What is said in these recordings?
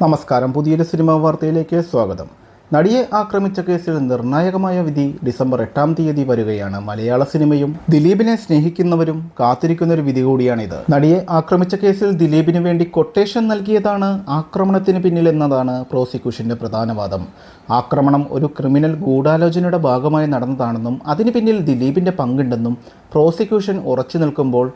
നമസ്കാരം. പുതിയൊരു സിനിമാ വാർത്തയിലേക്ക് സ്വാഗതം. നടിയെ ആക്രമിച്ച കേസിൽ നിർണായകമായ വിധി ഡിസംബർ എട്ടാം തീയതി വരികയാണ്. മലയാള സിനിമയും ദിലീപിനെ സ്നേഹിക്കുന്നവരും കാത്തിരിക്കുന്ന ഒരു വിധി കൂടിയാണിത്. നടിയെ ആക്രമിച്ച കേസിൽ ദിലീപിന് വേണ്ടി കൊട്ടേഷൻ നൽകിയതാണ് ആക്രമണത്തിന് പിന്നിലെന്നതാണ് പ്രോസിക്യൂഷന്റെ പ്രധാന വാദം. ആക്രമണം ഒരു ക്രിമിനൽ ഗൂഢാലോചനയുടെ ഭാഗമായി നടന്നതാണെന്നും അതിന് പിന്നിൽ ദിലീപിന്റെ പങ്കുണ്ടെന്നും പ്രോസിക്യൂഷൻ ഉറച്ചു നിൽക്കുമ്പോൾ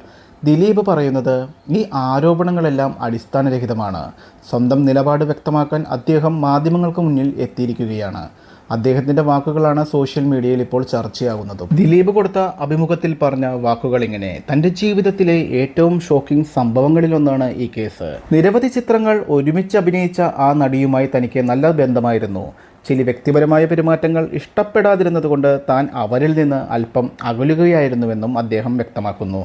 ദിലീപ് പറയുന്നത് ഈ ആരോപണങ്ങളെല്ലാം അടിസ്ഥാനരഹിതമാണ്. സ്വന്തം നിലപാട് വ്യക്തമാക്കാൻ അദ്ദേഹം മാധ്യമങ്ങൾക്ക് മുന്നിൽ എത്തിയിരിക്കുകയാണ്. അദ്ദേഹത്തിന്റെ വാക്കുകളാണ് സോഷ്യൽ മീഡിയയിൽ ഇപ്പോൾ ചർച്ചയാകുന്നതും ദിലീപ് കൊടുത്ത അഭിമുഖത്തിൽ പറഞ്ഞ വാക്കുകൾ ഇങ്ങനെ തന്റെ ജീവിതത്തിലെ ഏറ്റവും ഷോക്കിംഗ് സംഭവങ്ങളിലൊന്നാണ് ഈ കേസ്. നിരവധി ചിത്രങ്ങൾ ഒരുമിച്ച് അഭിനയിച്ച ആ നടിയുമായി തനിക്ക് നല്ല ബന്ധമായിരുന്നു. ചില വ്യക്തിപരമായ പെരുമാറ്റങ്ങൾ ഇഷ്ടപ്പെടാതിരുന്നതുകൊണ്ട് താൻ അവരിൽ നിന്ന് അല്പം അകലുകയായിരുന്നുവെന്നും അദ്ദേഹം വ്യക്തമാക്കുന്നു.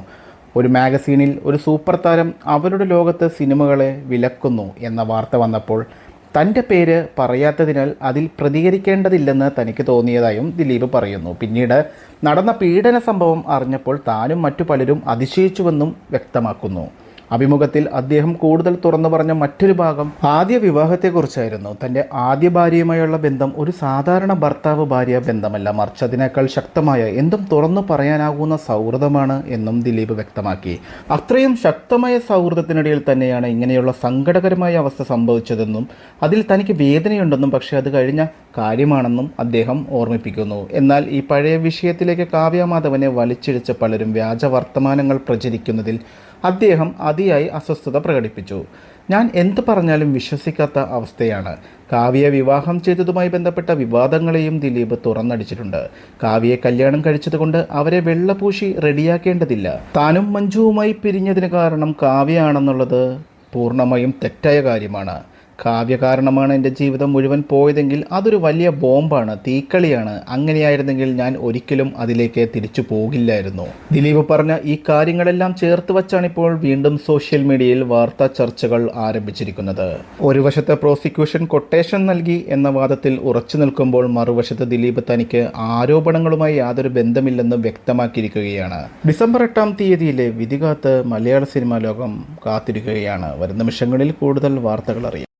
ഒരു മാഗസീനിൽ ഒരു സൂപ്പർ താരം അവരുടെ ലോകത്ത് സിനിമകളെ വിലക്കുന്നു എന്ന വാർത്ത വന്നപ്പോൾ തന്റെ പേര് പറയാത്തതിനാൽ അതിൽ പ്രതികരിക്കേണ്ടതില്ലെന്ന് തനിക്ക് തോന്നിയതായും ദിലീപ് പറയുന്നു. പിന്നീട് നടന്ന പീഡന സംഭവം അറിഞ്ഞപ്പോൾ താനും മറ്റു പലരും അതിശയിച്ചുവെന്നും വ്യക്തമാക്കുന്നു. അഭിമുഖത്തിൽ അദ്ദേഹം കൂടുതൽ തുറന്നു പറഞ്ഞ മറ്റൊരു ഭാഗം ആദ്യ വിവാഹത്തെക്കുറിച്ചായിരുന്നു. തന്റെ ആദ്യ ഭാര്യയുമായുള്ള ബന്ധം ഒരു സാധാരണ ഭർത്താവ് ഭാര്യ ബന്ധമല്ല. മറിച്ച് അതിനേക്കാൾ ശക്തമായ എന്തും തുറന്നു പറയാനാകുന്ന സൗഹൃദമാണ് എന്നും ദിലീപ് വ്യക്തമാക്കി. അത്രയും ശക്തമായ സൗഹൃദത്തിനിടയിൽ തന്നെയാണ് ഇങ്ങനെയുള്ള സങ്കടകരമായ അവസ്ഥ സംഭവിച്ചതെന്നും അതിൽ തനിക്ക് വേദനയുണ്ടെന്നും പക്ഷേ അത് കഴിഞ്ഞ കാര്യമാണെന്നും അദ്ദേഹം ഓർമ്മിപ്പിക്കുന്നു. എന്നാൽ ഈ പഴയ വിഷയത്തിലേക്ക് കാവ്യ മാധവനെ വലിച്ചിഴിച്ച പലരും വ്യാജ വർത്തമാനങ്ങൾ പ്രചരിക്കുന്നതിൽ അദ്ദേഹം അതിയായി അസ്വസ്ഥത പ്രകടിപ്പിച്ചു. ഞാൻ എന്ത് പറഞ്ഞാലും വിശ്വസിക്കാത്ത അവസ്ഥയാണ്. കാവ്യ വിവാഹം ചെയ്തതുമായി ബന്ധപ്പെട്ട വിവാദങ്ങളെയും ദിലീപ് തുറന്നടിച്ചിട്ടുണ്ട്. കാവ്യയെ കല്യാണം കഴിച്ചതുകൊണ്ട് അവരെ വെള്ളപൂശി റെഡിയാക്കേണ്ടതില്ല. താനും മഞ്ജുവുമായി പിരിഞ്ഞതിന് കാരണം കാവ്യയാണെന്നുള്ളത് പൂർണമായും തെറ്റായ കാര്യമാണ്. കാവ്യ കാരണമാണ് എന്റെ ജീവിതം മുഴുവൻ പോയതെങ്കിൽ അതൊരു വലിയ ബോംബാണ് തീക്കളിയാണ്. അങ്ങനെയായിരുന്നെങ്കിൽ ഞാൻ ഒരിക്കലും അതിലേക്ക് തിരിച്ചു പോകില്ലായിരുന്നു. ദിലീപ് പറഞ്ഞ ഈ കാര്യങ്ങളെല്ലാം ചേർത്ത് വച്ചാണ് ഇപ്പോൾ വീണ്ടും സോഷ്യൽ മീഡിയയിൽ വാർത്താ ചർച്ചകൾ ആരംഭിച്ചിരിക്കുന്നത്. ഒരു വശത്ത് പ്രോസിക്യൂഷൻ കൊട്ടേഷൻ നൽകി എന്ന വാദത്തിൽ ഉറച്ചു നിൽക്കുമ്പോൾ മറുവശത്ത് ദിലീപ് തനിക്ക് ആരോപണങ്ങളുമായി യാതൊരു ബന്ധമില്ലെന്ന് വ്യക്തമാക്കിയിരിക്കുകയാണ്. ഡിസംബർ എട്ടാം തീയതിയിലെ വിധികാത്ത് മലയാള സിനിമാ ലോകം കാത്തിരിക്കുകയാണ്. വരുന്ന നിമിഷങ്ങളിൽ കൂടുതൽ വാർത്തകൾ അറിയാം.